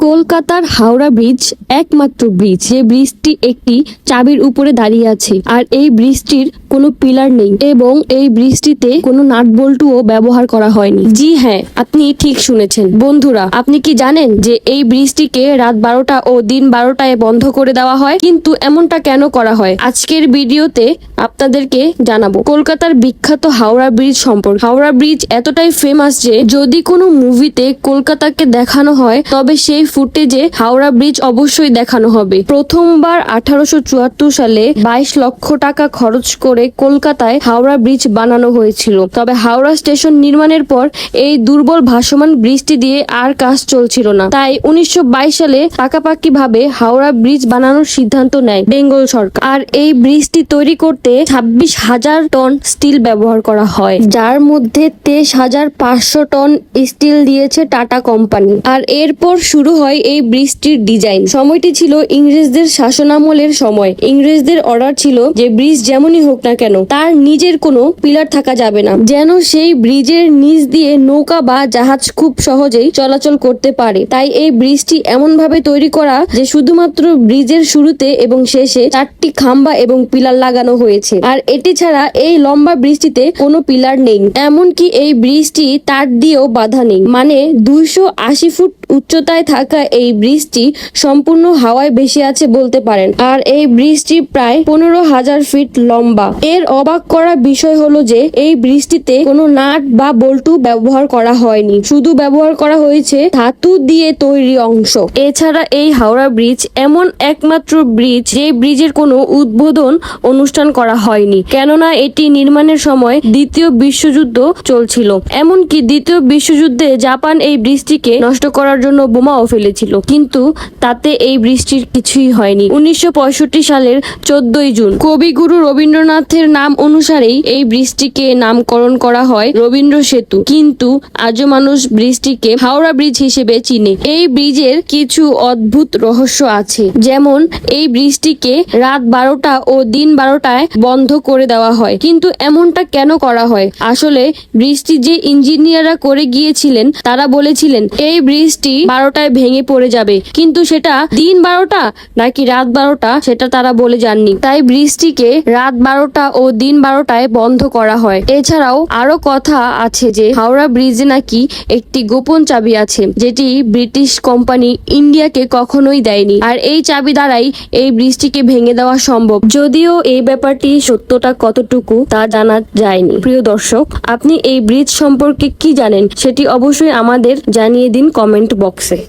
কলকাতার হাওড়া ব্রিজ একমাত্র ব্রিজ। যে ব্রিজটি একটি চাবির উপরে দাঁড়িয়ে আছে। আর এই ব্রিজটির কোনো পিলার নেই এবং এই ব্রিজটিতে কোনো নাট বল্টুও ব্যবহার করা হয়নি। জি হ্যাঁ আপনি ঠিক শুনেছেন। বন্ধুরা, আপনি কি জানেন যে এই ব্রিজটিকে রাত বারোটা ও দিন বারোটায় বন্ধ করে দেওয়া হয়? কিন্তু এমনটা কেন করা হয়? আজকের ভিডিওতে আপনাদেরকে জানাব। কলকাতার বিখ্যাত হাওড়া ব্রিজ সম্পর্কে। হাওড়া ব্রিজ এতটাই ফেমাস যে যদি কোনো মুভিতে কলকাতাকে দেখানো হয়, তবে সেই ফুটেজে হাওড়া ব্রিজ অবশ্যই দেখানো হবে। প্রথমবার আঠারোশো চুয়াত্তর সালে বাইশ লক্ষ টাকা খরচ করে কলকাতায় হাওড়া ব্রিজ বানানো হয়েছিল। তবে হাওড়া স্টেশন নির্মাণের পর এই দুর্বল ভাসমান ব্রিজটি দিয়ে আর কাজ চলছিল না। তাই উনিশশো বাইশ সালে পাকাপাকি ভাবে হাওড়া ব্রিজ বানানোর সিদ্ধান্ত নেয় বেঙ্গল সরকার। আর এই ব্রিজটি তৈরি করতে ছাব্বিশ হাজার টন স্টিল ব্যবহার করা হয়। যার মধ্যে তেইশ হাজার পাঁচশো টন স্টিল দিয়েছে টাটা কোম্পানি। আর এরপর শুরু হয় এই ব্রিজটির ডিজাইন। সময়টি ছিল ইংরেজদের শাসনামলের সময়। ইংরেজদের অর্ডার ছিল যে ব্রিজ যেমনই হোক না কেন? তার নিজের কোনো পিলার থাকা যাবে না। যেন সেই ব্রিজের নিচ দিয়ে নৌকা বা জাহাজ খুব সহজেই চলাচল করতে পারে। তাই এই ব্রিজটি এমন ভাবে তৈরি করা যে শুধুমাত্র ব্রিজের শুরুতে এবং শেষে চারটি খাম্বা এবং পিলার লাগানো হয়েছে। আর এটি ছাড়া এই লম্বা ব্রিজটিতে কোনো পিলার নেই। এমনকি এই ব্রিজটি তার দিয়েও বাধা নেই। মানে দুইশো আশি ফুট উচ্চতায় থাকা এই ব্রিজটি সম্পূর্ণ হাওয়ায় ভেসে আছে বলতে পারেন। আর এই ব্রিজটি প্রায় পনেরো হাজার ফিট লম্বা। এর অবাক করা বিষয় হলো যে, এই ব্রিজটিতে কোনো নাট বা বল্টু ব্যবহার করা হয়নি। শুধু ব্যবহার করা হয়েছে ধাতু দিয়ে তৈরি অংশ। এছাড়া এই হাওড়া ব্রিজ এমন একমাত্র ব্রিজ যে ব্রিজের কোনো উদ্বোধন অনুষ্ঠান করা হয়নি। কেননা এটি নির্মাণের সময় দ্বিতীয় বিশ্বযুদ্ধ চলছিল। এমনকি দ্বিতীয় বিশ্বযুদ্ধে জাপান এই ব্রিজটিকে নষ্ট করার জন্য বোমাও ফেলেছিল। কিন্তু তাতে এই বৃষ্টির কিছুই হয়নি। উনিশশো পঁয়ষট্টি সালের চোদ্দই জুন কবিগুরু রবীন্দ্রনাথের নাম অনুসারেই এই ব্রিজটিকে নামকরণ করা হয় রবীন্দ্র সেতু। কিন্তু আজও মানুষ ব্রিজটিকে হাওড়া ব্রিজ হিসেবে চিনে। এই ব্রিজের কিছু অদ্ভুত রহস্য আছে। যেমন, এই ব্রিজটিকে রাত বারোটা ও দিন বারোটায় বন্ধ করে দেওয়া হয়। কিন্তু এমনটা কেন করা হয়? আসলে ব্রিজটি যে ইঞ্জিনিয়াররা করে গিয়েছিলেন, তারা বলেছিলেন, এই ব্রিজটি বারোটায় ভেঙে পড়ে যাবে। কিন্তু সেটা দিন বারোটা নাকি রাত বারোটা, সেটা তারা বলে যাননি। তাই ব্রিজটিকে রাত বারোটা ও দিন বারোটায় বন্ধ করা হয়। এছাড়াও আরও কথা আছে যে হাওড়া ব্রিজে নাকি একটি গোপন চাবি আছে, যেটি ব্রিটিশ কোম্পানি ইন্ডিয়াকে কখনোই দেয়নি। আর এই চাবি দ্বারাই এই ব্রিজটিকে ভেঙে দেওয়া সম্ভব। যদিও এই ব্যাপারটি সত্যটা কতটুকু তা জানা যায়নি। প্রিয় দর্শক, আপনি এই ব্রিজ সম্পর্কে কি জানেন, সেটি অবশ্যই আমাদের জানিয়ে দিন কমেন্ট বক্সে।